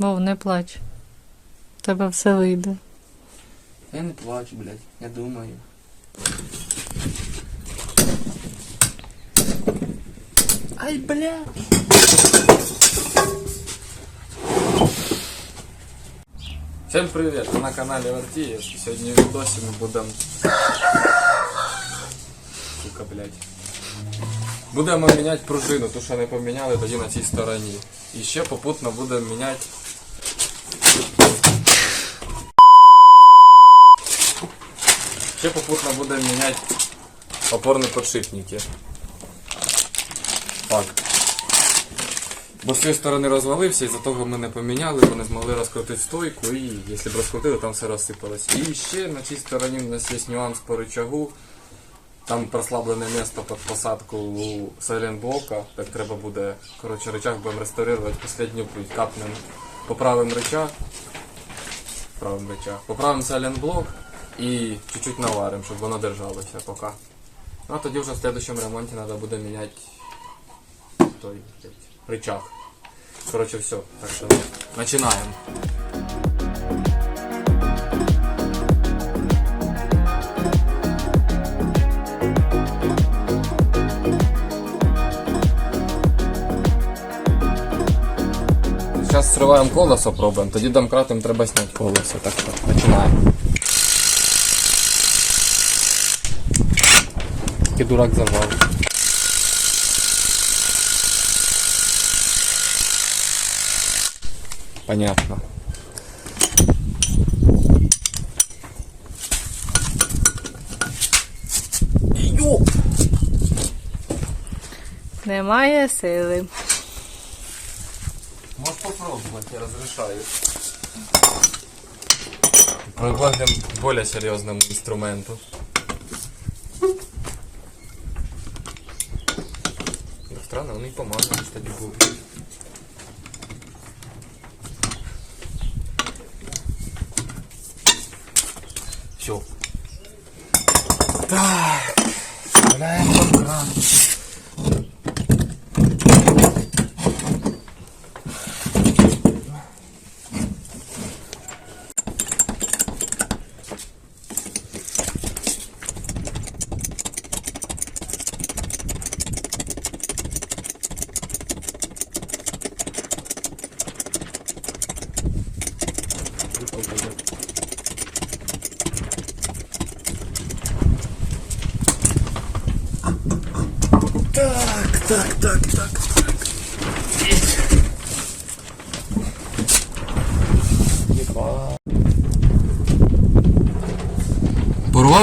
Вов, не плач. У тебе все вийде. Я не плачу, блядь, я думаю. Ай, блядь. Всем привет, ви на каналі Вартієв. Сьогодні в відосі ми будемо... Сука, блядь. Будемо міняти пружину, ту, що не поміняли тоді на цій стороні. І ще попутно будемо міняти Ще попутно будемо міняти опорні подшипники. Факт. Бо з цієї сторони розвалився, і за того ми не поміняли, бо не змогли розкрутити стойку, і якщо б розкрутили, там все розсипалось. І ще на цій стороні у нас є нюанс по рычагу. Там прослаблене місце під посадку у сайлентблока. Так треба буде, коротше, рычаг будемо реставрувати останню путь. Капнем, поправимо рычаг. Поправимо рычаг. Поправимо сайлентблок і чуть-чуть наваримо, щоб воно держалося поки. Ну а тоді вже в следующем ремонті треба буде міняти той рычаг. Коротше, все. Так що починаємо. Зараз зриваємо колесо, пробуємо, тоді домкратом треба зняти колесо. Так що починаємо. Такий дурак завал. Понятно. Йо! Немає сили. Я разрешаю. Переходим к более серьезному инструменту. não, não incomoda, mas tá de boa.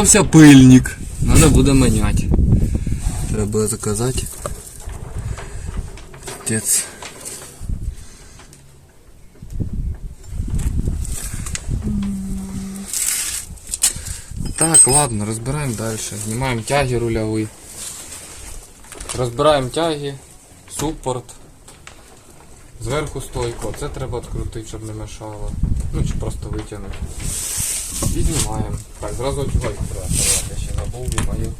Порвався пильник. Надо буде міняти. Треба заказати. Отець. Так, ладно, розбираємо далі. Знімаємо тяги рульові. Розбираємо тяги, супорт. Зверху стойку. Це треба відкрутити, щоб не мешало. Ну чи просто витягнути. І знімаємо. Так, зразу очувайку треба порвати, я ще забув, думаю.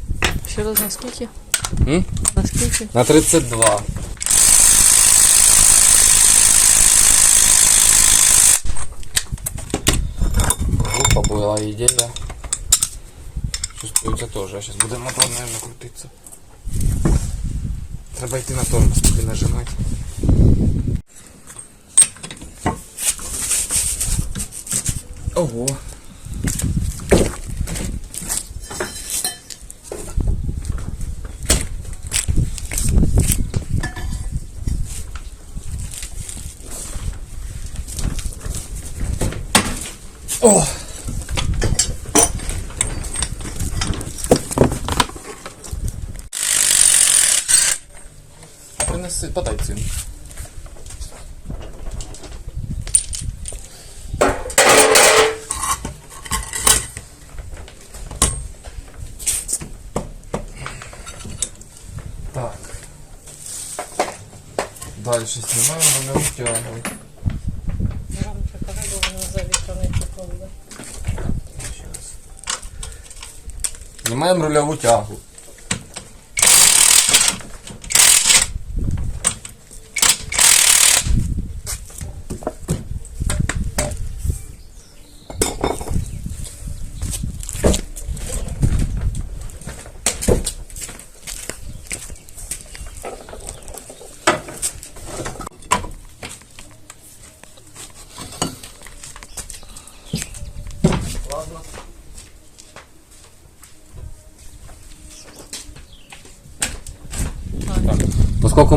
Ще раз на скільки? М? На скільки? На 32. Глупо була ідея. Чувствується теж. Зараз буде мотор, наверное, крутитися. Треба йти на тормоз, тобі нажимати. Ого. Знімаємо рульову тягу. Поки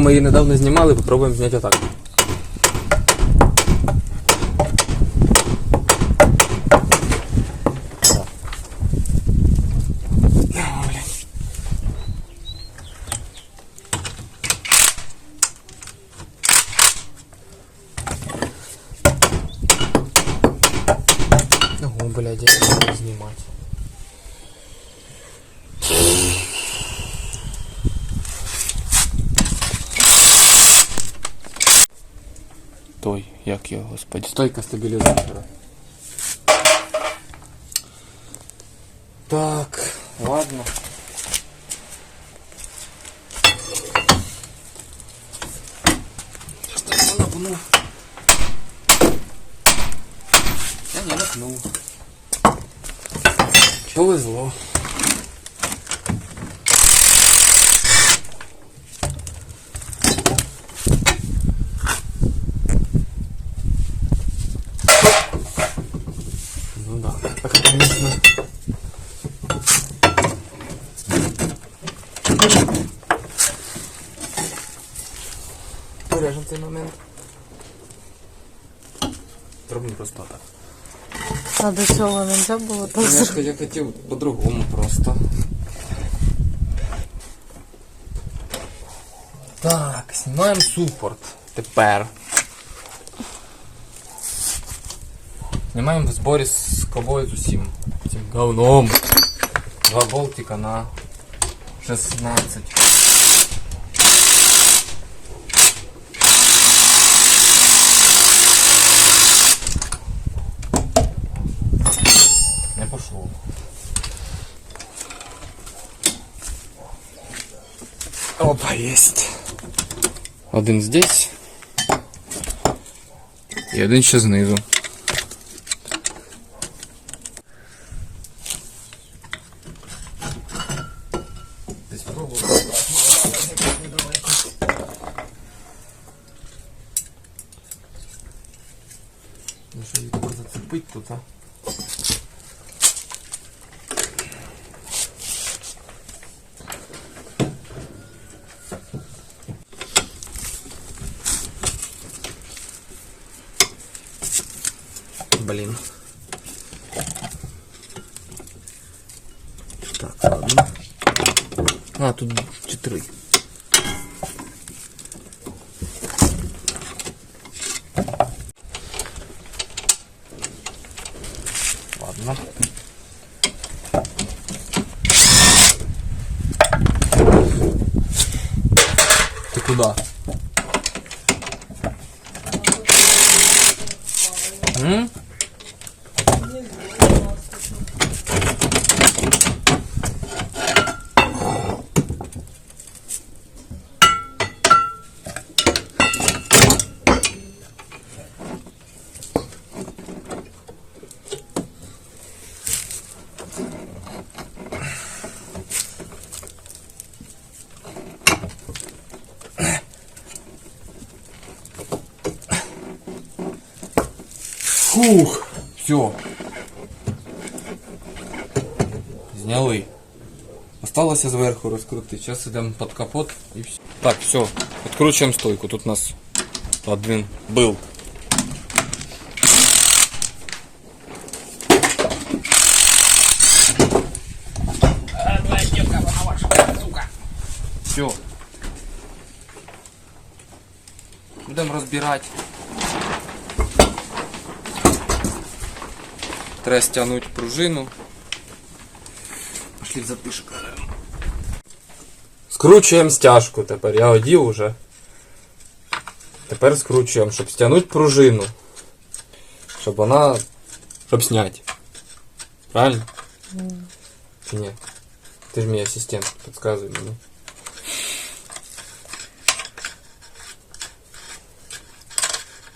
ми її недавно знімали, попробуємо зняти отак. Так. А, блядь, я не знімати. Той, як його, господи. Стойка стабілізатора. Так, ладно. Сейчас я напну. Я не напнул. Повезло. Ну да, так конечно. Порежем цей момент. Зробимо просто так. А до цього не можна було так зробити. я хотів по-другому просто. Так, знімаємо супорт. Тепер. Знімаємо в зборі з кобою з усім. Цим говном. Два болтика на 16. Не пошло. Опа, есть. Один здесь. І один ще знизу. Десь пробував. Ну що її тако зацепить тут, а? Блин. Так, ладно. А, тут чотири. Ладно. Ты куда? М? Фух, все. Зняли. Осталося зверху розкрутити. Зараз йдемо під капот і все. Так, все. Відкручуємо стойку. Тут у нас один был. Все. Будемо розбирати. Треба стягнути пружину. Пошли запишемо. Скручуємо стяжку тепер. Я одів уже. Тепер скручуємо, щоб стягнути пружину. Щоб вона. Щоб зняти. Правильно? Чи ні? Ти ж мій асистент, підказуй мені.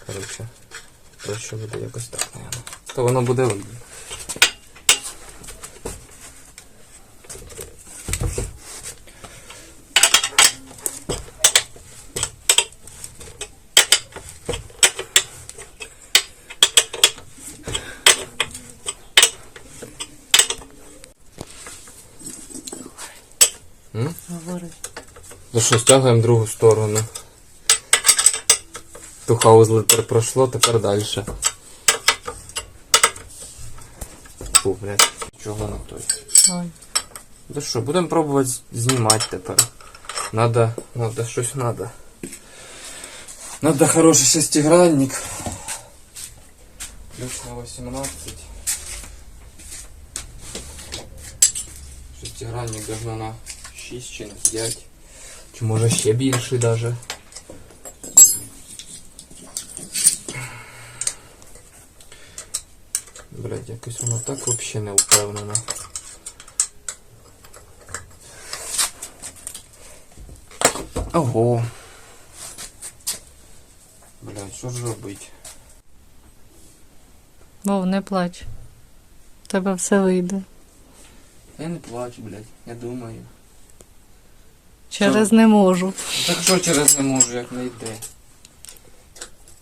Коротше, проще буде якось так, наверное. То воно буде видно. М? Говори. Ну що, стягуємо другу сторону. Тухаус литер пройшло, тепер далі. Фу, блядь, чого на той. Ой. Ну що, будемо пробувати знімати тепер. Надо, надо, щось надо. Надо хороший шестигранник. Плюс на 18. Шестигранник должно на 6 чи на 5. Чи може ще більший даже. Блять, якось воно так вообще не впевнено. Ого. Блядь, що ж робить? Вов, не плач. У тебе все вийде. Я не плачу, блядь, я думаю. Через не можу. Так що через не можу, як не йде?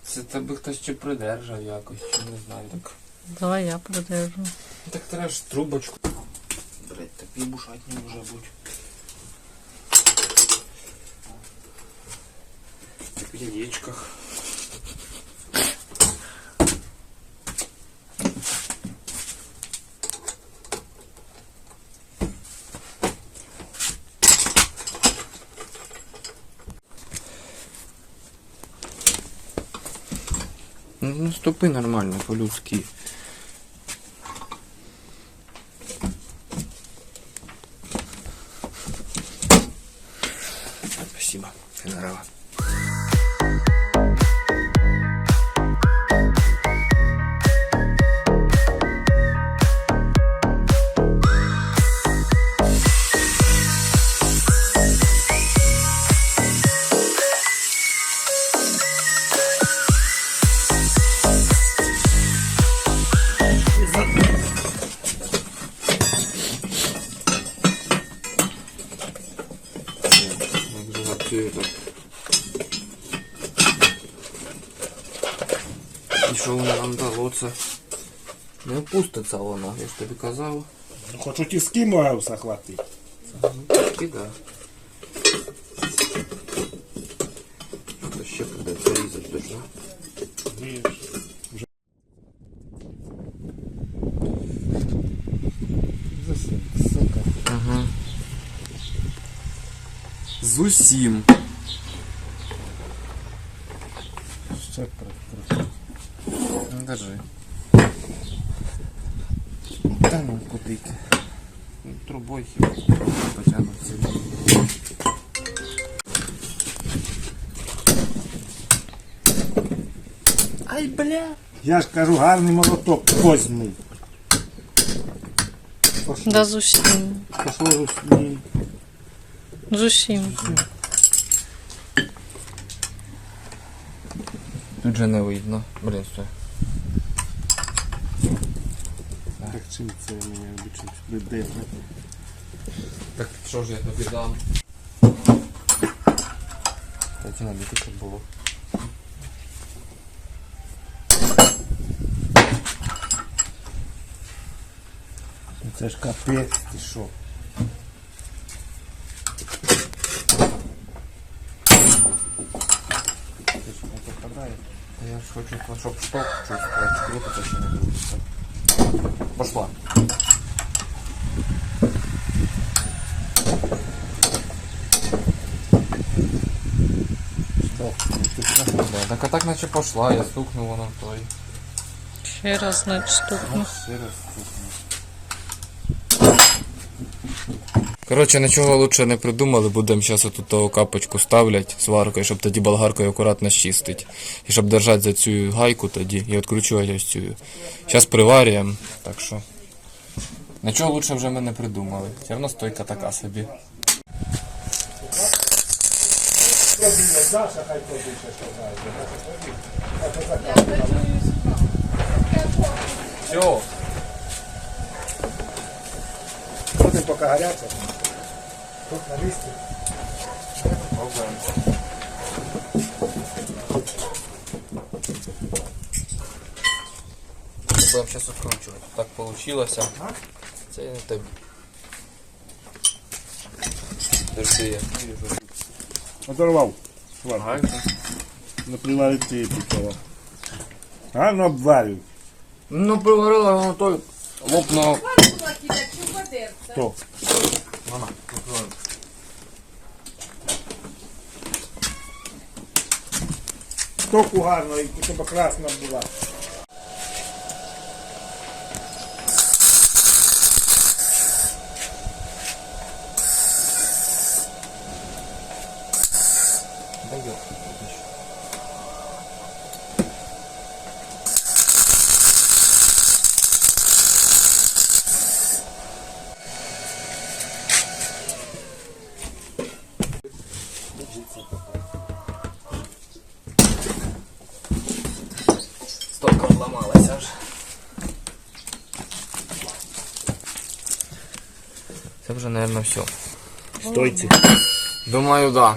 Це тебе хтось чи придержав якось, чи не знаю так. Давай я придержу. Так треба ж трубочку. Блять, так і бушать не може бути. В яєчках. Ну, ну стопи нормально, по-людськи. Не опуститься воно, я ж тобі казав. Ну, Хоч у тіски маю захватити. Тільки да. То ще придеться різати дуже. Ага. З усім. Ще про- Ну, держи. Ну куди ти? Ну, Трубой хіба потягнуться. Ай, бля! Я ж кажу, гарний молоток возьми. Пошло, Да з усім. пошло ж усні. З усім. Тут же не видно. Блін, що. Так чим це мене обичать придержати? Так що ж я тобі дам? Кстати, надо таке було. Ну, Це ж капець, ти що? Ти ж не попадає. Я ж хочу, щоб шток чувствовать, крутиться чи не крутиться. Пошла. Да, так а так наче пошла, я стукнув воно той. Ще раз значить стукну. Ще раз стукну. Коротше, нічого лучше не придумали, будемо зараз тут того капочку ставлять сваркою, щоб тоді болгаркою акуратно щистить. І щоб держати за цю гайку тоді і відкручувати ось цю. Зараз приварюємо, так що. Нічого лучше вже ми не придумали. Все одно стойка така собі. Все. Будемо поки гаряче. Тут на місці. Будемо зараз відкручувати. Так вийшло. Це не тобі. Держи, я. Оторвав. Ладно, Гайка. наплівали ти пікова. Гарно обварив. Ну, приварила воно той лопнув. Хто? Мама, Току гарно, і щоб красна була. Стопка вламалася аж. Це вже, мабуть, все. Стойці. Думаю, да.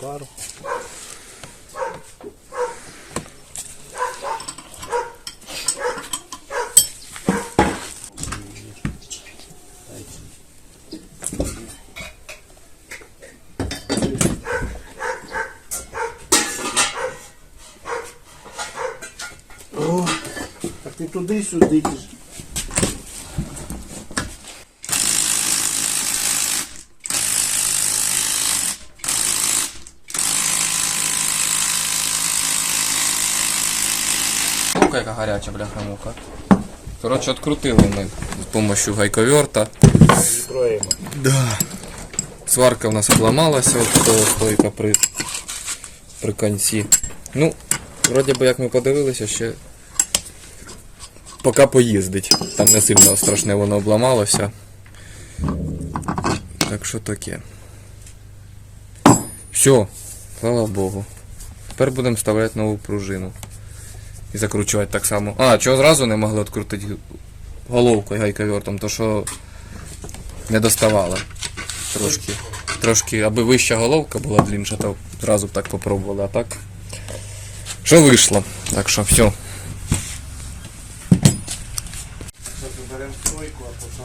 Пару. О, так йдеш. Мука яка гаряча, бляха мука. Коротше, відкрутили ми з допомогою гайковерта. Да. Сварка в нас обламалася от того стойка при, при конці. Ну, вроді би як ми подивилися, ще поки поїздить. Там не сильно страшне воно обламалося. Так що таке. Все, слава Богу. Тепер будемо вставляти нову пружину. І закручувати так само. А, чого зразу не могли відкрутити головкою гайковертом, то що не доставало трошки. Трошки, аби вища головка була длинша, то зразу б так попробували, а так. Що вийшло? Так що все. Заберемо стойку, а потім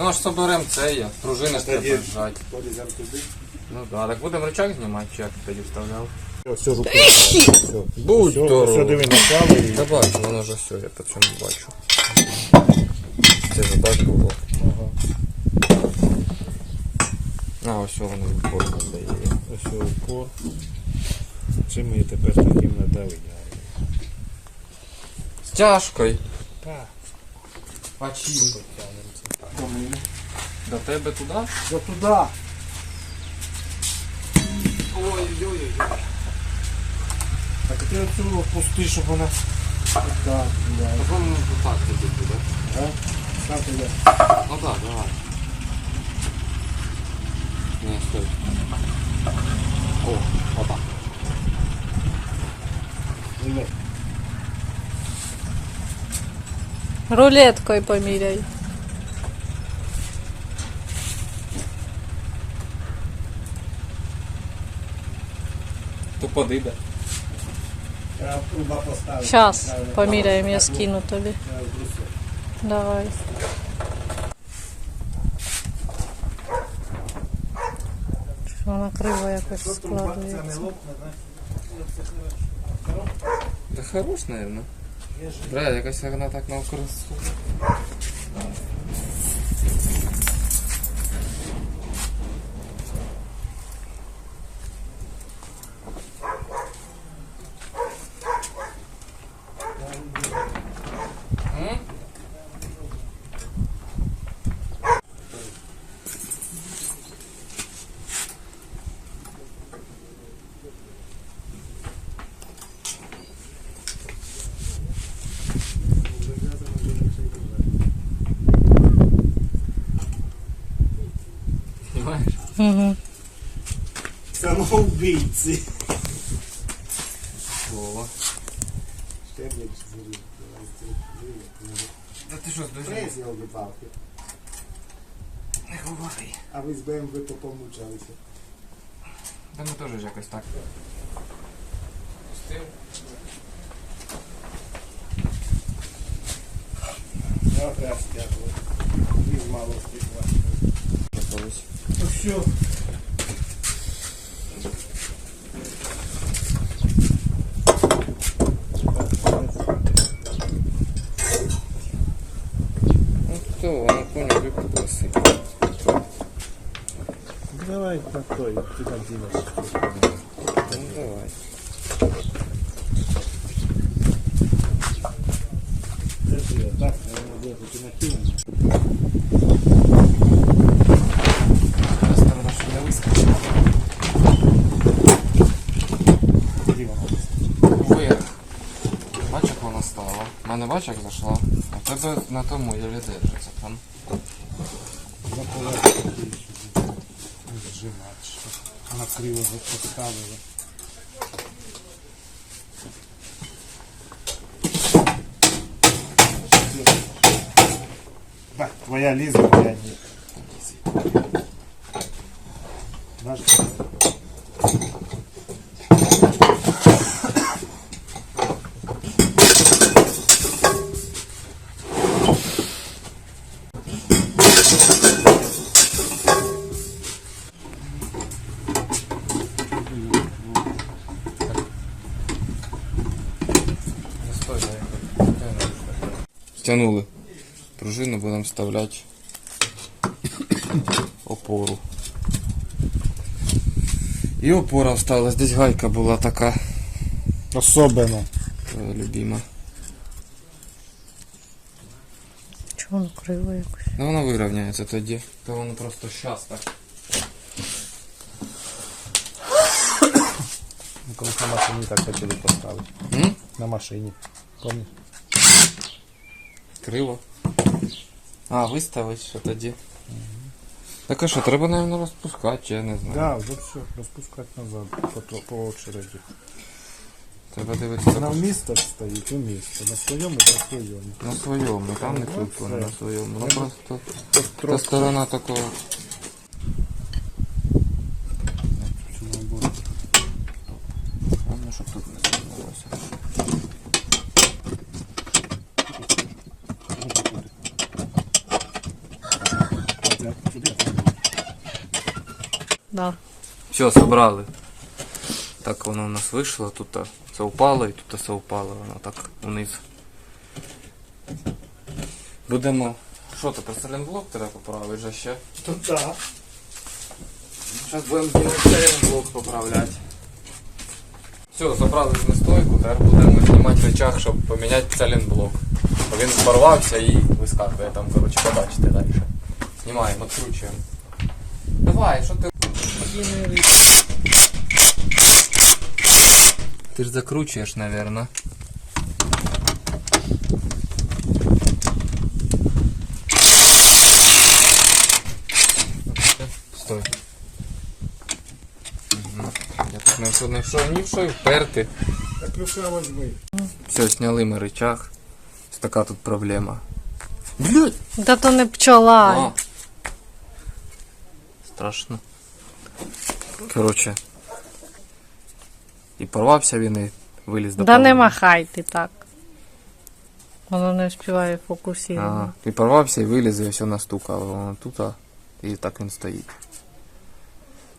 Ну аж соберемо це є. Пружини ж треба жать. туди. Ну да, так будемо рычаг знімати, чи як тоді вставляв. Все, руку. Все. Будь Все, здоров. все, диви наклали і... Та бачу, воно вже все, я по цьому бачу. Це ж так було. А, ось воно відборку дає. Ось упор. Це ми тепер таким надавили. З тяжкою. Так. А чим? До тебе туди? До туди. Ой-ой-ой. Так ти оцю пусти, щоб вона... Так, да. Потім так тоді буде. Ага. Так, я. Ну так, давай. Не, стой. О, опа. Диви. Рулеткою поміряй. Тупо диде. Треба. Щас поміряємо, я скину тобі. Давай. Вона криво якось знаєш? Да хорош, наверное. Бля, якось вона так навкруг. М? Понимаешь? Угу. Штеблич зрів. Да ти що, здожив? Фрез його палки. Не говори. А ви з БМВ то помучалися. Та ми теж ж якось так. Пустив. Я прям стягиваю. Из мало стекла. Колись. Ну все. Ну хто, воно поняв, викупилося. Той, ты там делаешь. Ну давай. Держи, а так, наверное, где ты накинул. Сторона ж не вискочила. Где он? Вверх. Бач, як вона стала. У мене бач, як зайшла. А в тебе на тому еле держиться привозок поставили. Да, твоя лиза, моя нет. наш. Вставляти опору. І опора всталась, десь гайка була така Особенно. твоя любима. Чого воно криво якось? Ну вона вирівняється тоді. То воно просто щас так. Мы колись на машине так хотели поставить. М? На машине. Помнишь? Криво. А, виставить що тоді. Так а що, треба, мабуть, розпускати, чи я не знаю. Да, уже все. Распускать назад по, по очереди. Треба дивитися На место стоит, у места. На своем и на своем. на своєму, там не Ну, на своєму. Ну просто та сторона такого. чего будет. Головне, щоб тут не звернулося. Да. Все, собрали. Так воно у нас вийшло, тут це упало і тут це упало, воно так вниз. Будемо. Що тепер селенблок треба поправити же ще? Тут да. Зараз будемо селенблок поправляти. Все, забрали з стойку, тепер будемо знімати речах, щоб поміняти селенблок. Бо Він порвався і вискакує там, коротше, побачите далі. Знімаємо, відкручуємо. Давай, що ти. Ти ж закручуєш, наверное. Стой. Мгм. Я тут не все не що, ні в що вперти. Так ключа возьми. Все, сняли ми рычаг. Ось така тут проблема. Блядь! Та то не пчола. А. Страшно. Коротше. І порвався він і виліз до Да не махай ти так. Воно не співає Ага. І порвався і виліз, і все настукало. Воно тут, а, і так він стоїть.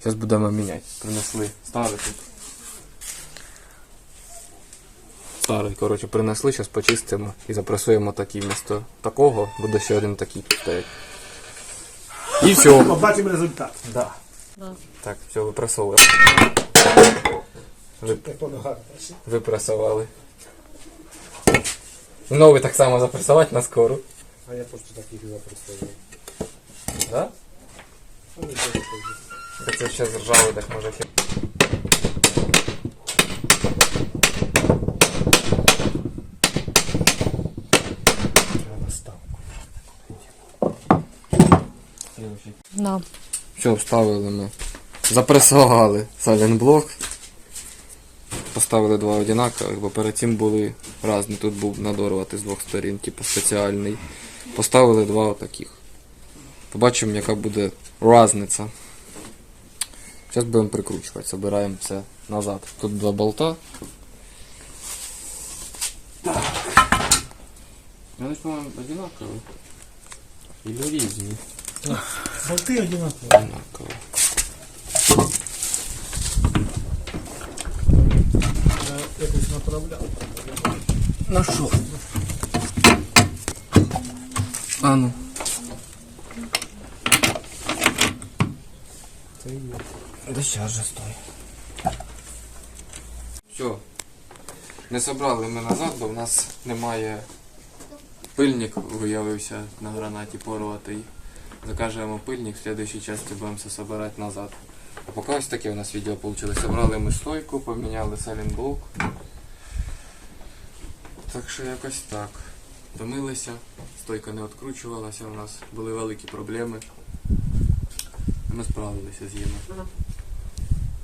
Зараз будемо міняти. Принесли. Старий тут. Старий, коротше, принесли, зараз почистимо і запресуємо такий вмісто такого, буде ще один такий стоять. І все. Побачимо результат. Да. Так, все, випресовуємо. Ви, Так випресували. Новий так само запресувати на скору. А я просто таких запресовую. Да? Так це ще зржавий, так може хі... Треба ставку. Да. Все, вставили ми. Запресували сайлентблок. Поставили два одинакових, бо перед цим були різні. Тут був надорвати з двох сторін, типу спеціальний. Поставили два отаких. Побачимо, яка буде різниця. Зараз будемо прикручувати, збираємо це назад. Тут два болта. Вони по-моєму, одинакові. Или різні. Болти одинакові. Одинакові. Я якось направляв. На що? А ну. Да сейчас же стой. Все. Не собрали ми назад, бо в нас немає. Пильник виявився на гранаті порватий. Закажемо пильник, в следующій часті будемо все собирати назад. А поки ось таке у нас відео вийшло. Собрали ми стойку, поміняли салінблок. Так що якось так. Домилися, стойка не відкручувалася у нас, були великі проблеми. Ми справилися з ними.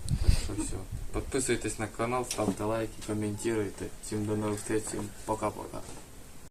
Так що все. Підписуйтесь на канал, ставте лайки, коментуйте. Всім до нових зустрічей. Пока-пока.